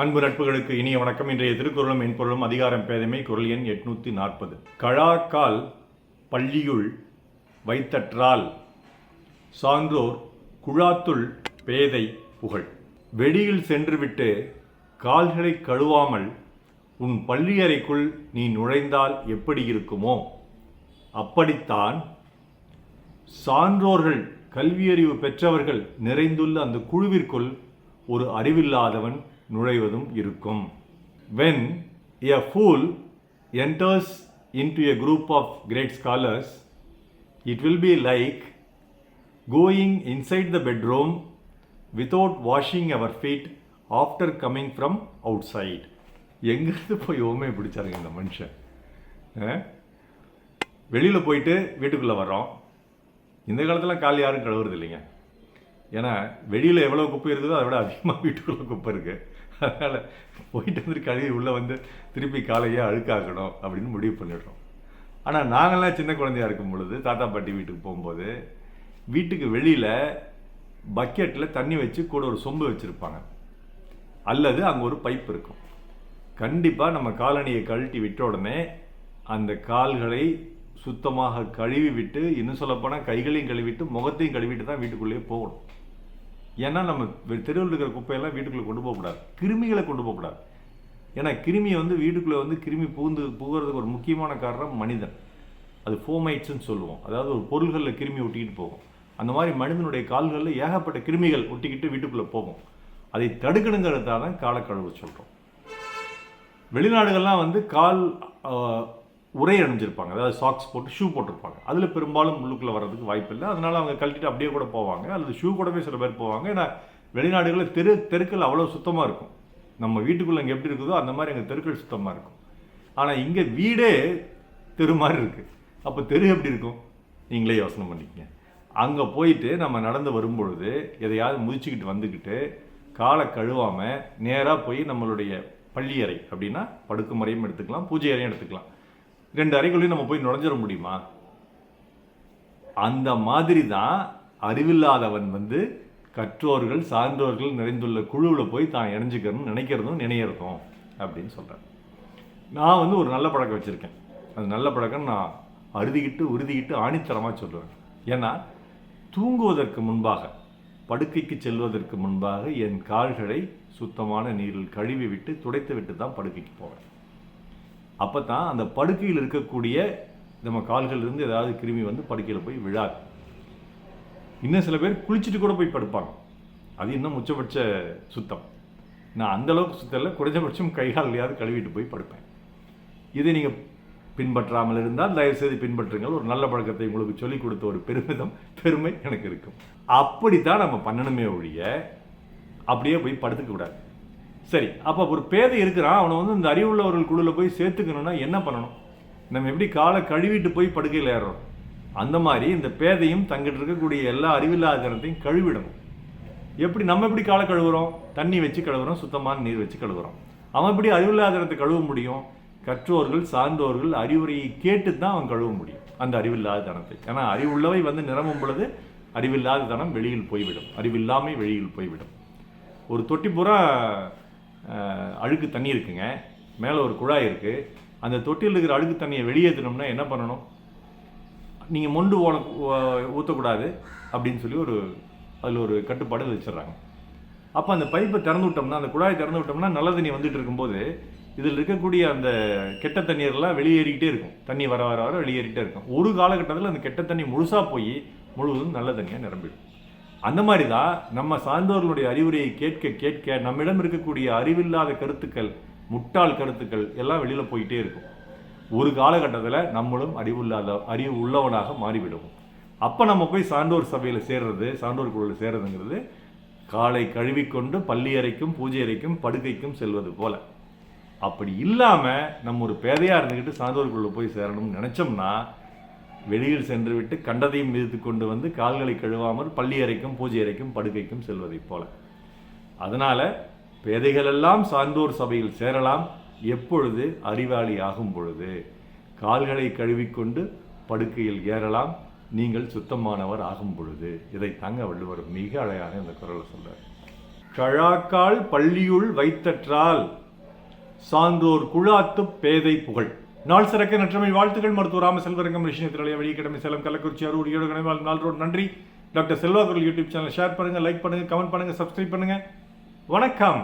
அன்பு நட்புகளுக்கு இனிய வணக்கம். இன்றைய திருக்குறளும் மென்பொருளும் அதிகாரம் பேதமை குரல் எண் எட்நூற்றி நாற்பது. கழாக்கால் பள்ளியுள் வைத்தற்றால் சான்றோர் குழாத்துள் பேதை புகழ். வெளியில் சென்றுவிட்டு கால்களை கழுவாமல் உன் பள்ளியறைக்குள் நீ நுழைந்தால் எப்படி இருக்குமோ? அப்படித்தான் சான்றோர்கள் கல்வியறிவு பெற்றவர்கள் நிறைந்துள்ள அந்த குழுவிற்குள் ஒரு அறிவில்லாதவன் நுழைவதும் இருக்கும். When a fool enters into a group of great scholars it will be like going inside the bedroom without washing our feet after coming from outside எங்கேருந்து போய் ஓமே பிடிச்சாருங்க இந்த மனுஷன்? வெளியில் போயிட்டு வீட்டுக்குள்ளே வர்றோம். இந்த காலத்தில் கால் யாரும் கழுவுறது இல்லைங்க ஏன்னா வெளியில் எவ்வளோ குப்பை இருக்குதோ அதை விட அதிகமாக வீட்டுக்குள்ளே குப்பை இருக்குது அதனால் போயிட்டு வந்து கழுவி உள்ளே வந்து திருப்பி காலையே அழுக்காக்கணும் அப்படின்னு முடிவு பண்ணிடுறோம். ஆனால் நாங்கள்லாம் சின்ன குழந்தையா இருக்கும் பொழுது தாத்தா பாட்டி வீட்டுக்கு போகும்போது வீட்டுக்கு வெளியில் பக்கெட்டில் தண்ணி வச்சு கூட ஒரு சொம்பு வச்சுருப்பாங்க. அல்லது அங்கே ஒரு பைப் இருக்கும். கண்டிப்பாக நம்ம காலணியை கழட்டி விட்ட உடனே அந்த கால்களை சுத்தமாக கழுவி விட்டு இன்னும் சொல்லப்போனால் கைகளையும் கழுவிட்டு முகத்தையும் கழுவிட்டு தான் வீட்டுக்குள்ளேயே போகணும். ஏன்னா நம்ம தெருவில் இருக்கிற குப்பையெல்லாம் வீட்டுக்குள்ளே கொண்டு போகக்கூடாது. கிருமிகளை கொண்டு போகக்கூடாது. ஏன்னா கிருமியை வந்து வீட்டுக்குள்ளே வந்து கிருமி புகுந்து புகுறதுக்கு ஒரு முக்கியமான காரணம் மனிதன். அது ஃபோமைட்ஸ்ன்னு சொல்லுவோம். அதாவது ஒரு பொருள்களில் கிருமி ஒட்டிக்கிட்டு போகும். அந்த மாதிரி மனிதனுடைய கால்களில் ஏகப்பட்ட கிருமிகள் ஒட்டிக்கிட்டு வீட்டுக்குள்ளே போகும். அதை தடுக்கணுங்கிறதா தான் காலை சொல்கிறோம் வெளிநாடுகள்லாம் வந்து கால் உரை அணிஞ்சிருப்பாங்க. அதாவது சாக்ஸ் போட்டு ஷூ போட்டிருப்பாங்க. அதில் பெரும்பாலும் உள்ளுக்குள்ளே வர்றதுக்கு வாய்ப்பு இல்லை. அதனால அவங்க கழட்டிட்டு அப்படியே கூட போவாங்க. அல்லது ஷூ கூடவே சில பேர் போவாங்க. ஏன்னா வெளிநாடுகளில் தெரு தெருக்கள் அவ்வளோ சுத்தமாக இருக்கும். நம்ம வீட்டுக்குள்ளே இங்கே எப்படி இருக்குதோ அந்த மாதிரி எங்கள் தெருக்கள் சுத்தமாக இருக்கும். ஆனால் இங்கே வீடே தெரு மாதிரி இருக்குது அப்போ தெரு எப்படி இருக்கும்? நீங்களே யோசனை பண்ணிக்கங்க. அங்கே போயிட்டு நம்ம நடந்து வரும்பொழுது எதையாவது முதிச்சுக்கிட்டு வந்துக்கிட்டு காலை கழுவாமல் நேராக போய் நம்மளுடைய பள்ளி அறை அப்படின்னா படுக்கும் அறையும் எடுத்துக்கலாம் பூஜை அறையும் எடுத்துக்கலாம். ரெண்டு அறைகளையும் நம்ம போய் நுழைஞ்சிட முடியுமா? அந்த மாதிரி தான் அறிவில்லாதவன் வந்து கற்றோர்கள் சார்ந்தோர்கள் நிறைந்துள்ள குழுவில் போய் தான் இணைஞ்சிக்கணும்னு நினைக்கிறதும் நினைக்கிறதும் அப்படின்னு சொல்கிறேன் நான் வந்து ஒரு நல்ல பழக்கம் வச்சுருக்கேன். அது நல்ல பழக்கம் நான் அறுதிக்கிட்டு உறுதிக்கிட்டு ஆணித்தரமாக சொல்லுவேன். ஏன்னா தூங்குவதற்கு முன்பாக படுக்கைக்கு செல்வதற்கு முன்பாக என் கால்களை சுத்தமான நீரில் கழுவி விட்டு துடைத்து விட்டு தான் படுக்கைக்கு போவேன். அப்போ தான் அந்த படுக்கையில் இருக்கக்கூடிய நம்ம கால்கள்லேருந்து ஏதாவது கிருமி வந்து படுக்கையில் போய் விழாது. இன்னும் சில பேர் குளிச்சுட்டு கூட போய் படுப்பாங்க. அது இன்னும் உச்சபட்ச சுத்தம். நான் அந்த அளவுக்கு சுத்தம் இல்லை குறைஞ்சபட்சம் கைகாலையாவது கழுவிட்டு போய் படுப்பேன். இதை நீங்கள் பின்பற்றாமல் இருந்தால் தயவு செய்து பின்பற்றுங்கள். ஒரு நல்ல பழக்கத்தை உங்களுக்கு சொல்லிக் கொடுத்த ஒரு பெருமிதம் பெருமை எனக்கு இருக்கும். அப்படித்தான் நம்ம பண்ணணுமே ஒழிய அப்படியே போய் படுத்துக்க கூடாது. சரி அப்போ ஒரு பேதை இருக்கிறான் அவனை வந்து இந்த அறிவுள்ளவர்கள் குழுவில் போய் சேர்த்துக்கணும்னா என்ன பண்ணணும்? நம்ம எப்படி காலை கழுவிட்டு போய் படுக்கையில் ஏறுறோம் அந்த மாதிரி இந்த பேதையும் தங்கிட்டு இருக்கக்கூடிய எல்லா அறிவில்லாதனத்தையும் கழுவிடணும். எப்படி நம்ம எப்படி காலை கழுவுறோம்? தண்ணி வச்சு கழுவுறோம் சுத்தமான நீர் வச்சு கழுவுறோம். அவன் எப்படி அறிவில்லாதனத்தை கழுவ முடியும்? கற்றோர்கள் சார்ந்தோர்கள் அறிவுரையை கேட்டு தான் அவன் கழுவ முடியும் அந்த அறிவில்லாத தனத்தை ஏன்னா அறிவுள்ளவை வந்து நிரம்பும் பொழுது அறிவில்லாத தனம் வெளியில் போய்விடும். அறிவில்லாமை வெளியில் போய்விடும். ஒரு தொட்டி பூரா அழுக்கு தண்ணி இருக்குங்க. மேலே ஒரு குழாய் இருக்குது அந்த தொட்டியில் இருக்கிற அழுக்கு தண்ணியை வெளியேற்றணும்னா என்ன பண்ணணும்? நீங்கள் மொண்டு ஓன ஊற்றக்கூடாது அப்படின்னு சொல்லி ஒரு அதில் ஒரு கட்டுப்பாடு வச்சிடுறாங்க. அப்போ அந்த பைப்பை திறந்து விட்டோம்னா அந்த குழாயை திறந்து விட்டோம்னா நல்ல தண்ணி வந்துட்டு இருக்கும்போது இதில் இருக்கக்கூடிய அந்த கெட்ட தண்ணீர்லாம் வெளியேறிக்கிட்டே இருக்கும். தண்ணி வர வர வர வெளியேறிக்கிட்டே இருக்கும். ஒரு காலகட்டத்தில் அந்த கெட்ட தண்ணி முழுசாக போய் முழுவதும் நல்ல தண்ணியாக நிரம்பிடும். அந்த மாதிரி தான் நம்ம சார்ந்தவர்களுடைய அறிவுரையை கேட்க கேட்க நம்மிடம் இருக்கக்கூடிய அறிவில்லாத கருத்துக்கள் முட்டாள் கருத்துக்கள் எல்லாம் வெளியில் போயிட்டே இருக்கும். ஒரு காலகட்டத்தில் நம்மளும் அறிவுள்ளாத அறிவு உள்ளவனாக மாறிவிடுவோம். அப்போ நம்ம போய் சான்றோர் சபையில் சேர்றது சான்றோர் குழுவில் சேர்றதுங்கிறது காலை கழுவிக்கொண்டு பள்ளி அறைக்கும் பூஜை அறைக்கும் படுக்கைக்கும் செல்வது போல. அப்படி இல்லாமல் நம்ம ஒரு பேதையாக இருந்துக்கிட்டு சான்றோர் குழுவில் போய் சேரணும்னு நினச்சோம்னா வெளியில் சென்றுவிட்டு கண்டதையும் மிதித்து கொண்டு வந்து கால்களை கழுவாமல் பள்ளி அறைக்கும் பூஜை அறைக்கும் படுக்கைக்கும் செல்வதைப் போல. அதனால பேதைகளெல்லாம் சான்றோர் சபையில் சேரலாம். எப்பொழுது? அறிவாளி ஆகும் பொழுது. கால்களை கழுவிக்கொண்டு படுக்கையில் ஏறலாம். நீங்கள் சுத்தமானவர் ஆகும் பொழுது. இதை தாங்க வள்ளுவர் மிக அழகாக இந்த குரலை சொல்றார். கழாக்கால் பள்ளியுள் வைத்தற்றால் சான்றோர் குழாத்து பேதை புகழ் நாள் சிறக்க நற்றமை வாழ்த்துக்கள் மருத்துவ ராம செல்வரங்கம் விஷயத்திலே வெளியே கிடமை சேலம் கள்ளக்குறிச்சி அரூர் ஈரோடு கணைவால் நாள் ரோடு நன்றி. டாக்டர் செல்வாக்குரல் யூடியூப் சேனல் ஷேர் பண்ணுங்கள் லைக் பண்ணுங்கள் கமெண்ட் பண்ணுங்கள் சப்ஸ்கிரைப் பண்ணுங்கள் வணக்கம்.